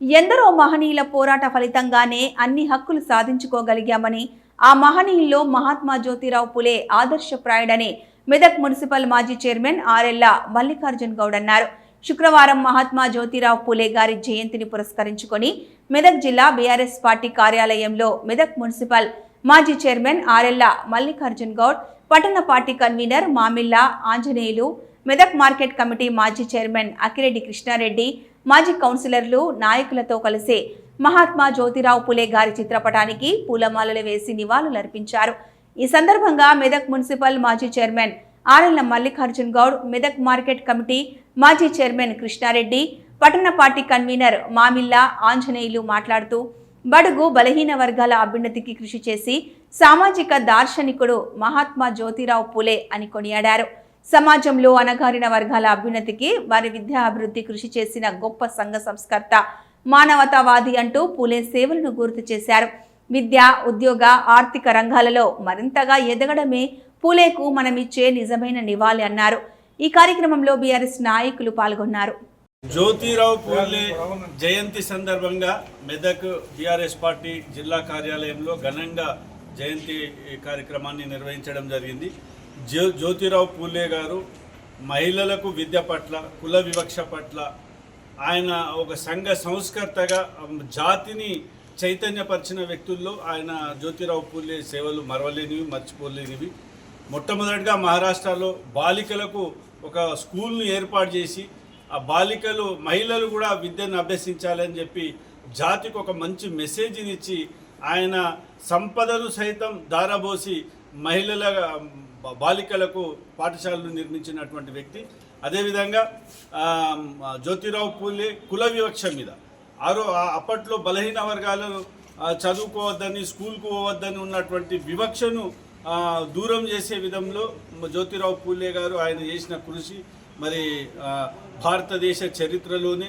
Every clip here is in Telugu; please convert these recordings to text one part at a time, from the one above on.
ఎందరో మహనీయుల పోరాట ఫలితంగానే అన్ని హక్కులు సాధించుకోగలిగామని ఆ మహనీయుల్లో మహాత్మా జ్యోతిరావు పులే ఆదర్శప్రాయుడని మెదక్ మున్సిపల్ మాజీ చైర్మన్ ఆర్ఎల్లా మల్లికార్జున్ గౌడ్ అన్నారు. శుక్రవారం మహాత్మా జ్యోతిరావు పులే గారి జయంతిని పురస్కరించుకొని మెదక్ జిల్లా బీఆర్ఎస్ పార్టీ కార్యాలయంలో మెదక్ మున్సిపల్ మాజీ చైర్మన్ ఆర్ఎల్లా మల్లికార్జున్ గౌడ్ పట్టణ party convener Mamilla Anjaneyulu Medak market committee మాజీ చైర్మన్ అకిరెడ్డి కృష్ణారెడ్డి మాజీ కౌన్సిలర్లు నాయకులతో కలిసి మహాత్మా జ్యోతిరావు పులే గారి చిత్రపటానికి పూలమాలలు వేసి నివాళులర్పించారు ఈ సందర్భంగా మెదక్ మున్సిపల్ మాజీ chairman RL Mallikarjun Goud Medak market committee మాజీ చైర్మన్ కృష్ణారెడ్డి పట్టణ పార్టీ కన్వీనర్ మామిల్లా ఆంజనేయులు మాట్లాడుతూ బడుగు బలహీన వర్గాల అభ్యున్నతికి కృషి చేసి సామాజిక దార్శనికుడు మహాత్మా జ్యోతిరావు పులే అని కొనియాడారు. సమాజంలో అణగారిన వర్గాల అభ్యున్నతికి వారి విద్యా అభివృద్ధి కృషి చేసిన గొప్ప సంఘ సంస్కర్త మానవతావాది అంటూ పూలే సేవలను గుర్తు చేశారు. విద్య ఉద్యోగ ఆర్థిక రంగాలలో మరింతగా ఎదగడమే పూలేకు మనమిచ్చే నిజమైన నివాళి అన్నారు. ఈ కార్యక్రమంలో బీఆర్ఎస్ నాయకులు పాల్గొన్నారు. జ్యోతిరావు పూలే జయంతి సందర్భంగా మెదక్ బీఆర్ఎస్ పార్టీ జిల్లా కార్యాలయంలో ఘనంగా జయంతి కార్యక్రమాన్ని నిర్వహించడం జరిగింది. జ్యో జ్యోతిరావు పూలే గారు మహిళలకు విద్య పట్ల కుల వివక్ష పట్ల ఆయన ఒక సంఘ సంస్కర్తగా జాతిని చైతన్యపరిచిన వ్యక్తుల్లో ఆయన జ్యోతిరావు పూలే సేవలు మరవలేనివి మర్చిపోలేనివి. మొట్టమొదటిగా మహారాష్ట్రలో బాలికలకు ఒక స్కూల్ను ఏర్పాటు చేసి ఆ బాలికలు మహిళలు కూడా విద్యను అభ్యసించాలని చెప్పి జాతికి ఒక మంచి మెసేజ్ని ఇచ్చి ఆయన సంపదను సైతం దారబోసి మహిళల బాలికలకు పాఠశాలలు నిర్మించినటువంటి వ్యక్తి. అదేవిధంగా జ్యోతిరావు పూలే కుల వివక్ష మీద. ఆరో అప్పట్లో బలహీన వర్గాలను చదువుకోవద్దని స్కూల్కు పోవద్దని ఉన్నటువంటి వివక్షను దూరం చేసే విధంలో జ్యోతిరావు పూలే గారు ఆయన చేసిన కృషి మరి భారతదేశ చరిత్రలోనే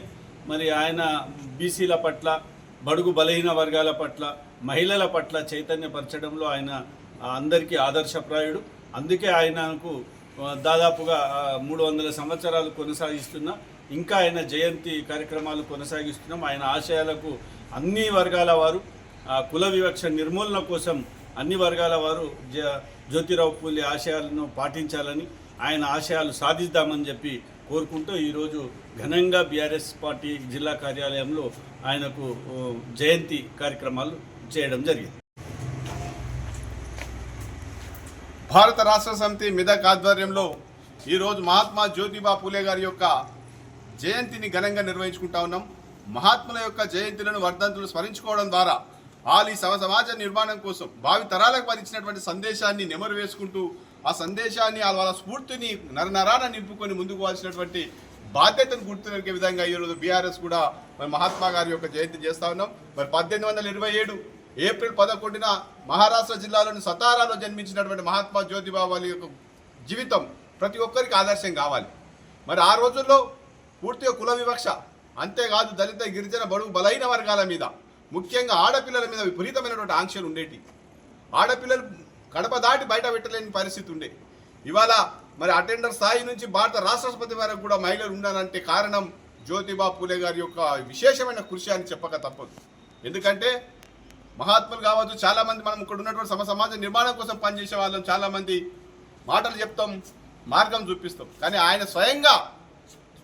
మరి ఆయన బీసీల పట్ల బడుగు బలహీన వర్గాల పట్ల మహిళల పట్ల చైతన్యపరచడంలో ఆయన అందరికీ ఆదర్శప్రాయుడు. అందుకే ఆయనకు దాదాపుగా మూడు వందల సంవత్సరాలు కొనసాగిస్తున్న. ఇంకా ఆయన జయంతి కార్యక్రమాలు కొనసాగిస్తున్నాం. ఆయన ఆశయాలకు అన్ని వర్గాల వారు కుల వివక్ష నిర్మూలన కోసం అన్ని వర్గాల వారు జ జ్యోతిరావు పూలే ఆశయాలను పాటించాలని ఆయన ఆశయాలు సాధిద్దామని చెప్పి కోరుకుంటూ ఈరోజు ఘనంగా బీఆర్ఎస్ పార్టీ జిల్లా కార్యాలయంలో ఆయనకు జయంతి కార్యక్రమాలు చేయడం జరిగింది. భారత రాష్ట్ర సమితి మెదక్ ఆధ్వర్యంలో ఈరోజు మహాత్మా జ్యోతిబా పూలే గారి యొక్క జయంతిని ఘనంగా నిర్వహించుకుంటా ఉన్నాం. మహాత్ముల యొక్క జయంతులను వర్ధంతులు స్మరించుకోవడం ద్వారా వాళ్ళు ఈ సమ సమాజ నిర్మాణం కోసం భావి తరాలకు వారు ఇచ్చినటువంటి సందేశాన్ని నెమరు వేసుకుంటూ ఆ సందేశాన్ని వాళ్ళ వాళ్ళ స్ఫూర్తిని నరనరాన నింపుకొని ముందుకు వాల్సినటువంటి బాధ్యతను గుర్తునరికే విధంగా ఈరోజు బీఆర్ఎస్ కూడా మరి మహాత్మా గారి యొక్క జయంతి చేస్తా ఉన్నాం. మరి పద్దెనిమిది వందల ఇరవై ఏడు ఏప్రిల్ పదకొండున మహారాష్ట్ర జిల్లాలోని సతారాలో జన్మించినటువంటి మహాత్మా జ్యోతిబా వారి యొక్క జీవితం ప్రతి ఒక్కరికి ఆదర్శం కావాలి. మరి ఆ రోజుల్లో పూర్తిగా కుల వివక్ష అంతేకాదు దళిత గిరిజన బడుగు బలైన వర్గాల మీద ముఖ్యంగా ఆడపిల్లల మీద విపరీతమైనటువంటి ఆంక్షలు ఉండేటి. ఆడపిల్లలు కడప దాటి బయట పెట్టలేని పరిస్థితి ఉండే. ఇవాళ మరి అటెండర్ స్థాయి నుంచి భారత రాష్ట్రపతి వరకు కూడా మహిళలు ఉండాలంటే కారణం జ్యోతిబా పూలే గారి యొక్క విశేషమైన కృషి అని చెప్పక తప్పదు. ఎందుకంటే మహాత్ములు కావచ్చు చాలా మంది మనం ఇక్కడ ఉన్నటువంటి సమ సమాజ నిర్మాణం కోసం పనిచేసే వాళ్ళం చాలా మంది మాటలు చెప్తాం మార్గం చూపిస్తాం. కానీ ఆయన స్వయంగా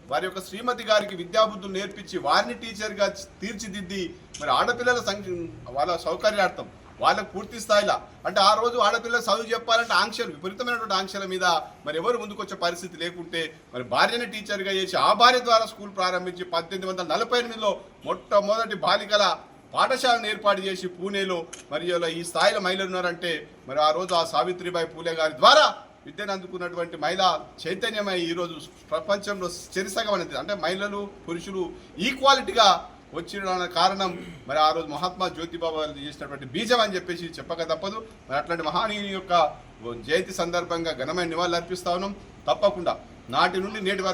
వారి యొక్క శ్రీమతి గారికి విద్యాబుద్ధులు నేర్పించి వారిని టీచర్గా తీర్చిదిద్ది మరి ఆడపిల్లల సంఖ్య వాళ్ళ సౌకర్యార్థం వాళ్ళకు పూర్తి స్థాయిలో అంటే ఆ రోజు ఆడపిల్లలు చదువు చెప్పాలంటే ఆంక్షలు విపరీతమైనటువంటి ఆంక్షల మీద మరి ఎవరు ముందుకొచ్చే పరిస్థితి లేకుంటే మరి భార్యని టీచర్గా చేసి ఆ భార్య ద్వారా స్కూల్ ప్రారంభించి పద్దెనిమిది వందల నలభై ఎనిమిదిలో మొట్టమొదటి బాలికల పాఠశాలను ఏర్పాటు చేసి పూణేలో మరి ఈ స్థాయిలో మహిళలు ఉన్నారంటే మరి ఆ రోజు ఆ సావిత్రిబాయి పూలే గారి ద్వారా విద్యను అందుకున్నటువంటి మహిళ చైతన్యమై ఈరోజు ప్రపంచంలో చెరిసగమనేది. అంటే మహిళలు పురుషులు ఈక్వాలిటీగా వచ్చిన కారణం మరి ఆ రోజు మహాత్మా జ్యోతిబాబు గారు చేసినటువంటి బీజం అని చెప్పేసి చెప్పక తప్పదు. మరి అట్లాంటి మహానీయుని యొక్క జయంతి సందర్భంగా ఘనమైన నివాళులు అర్పిస్తా ఉన్నాం. తప్పకుండా నాటి నుండి నేటి వరకు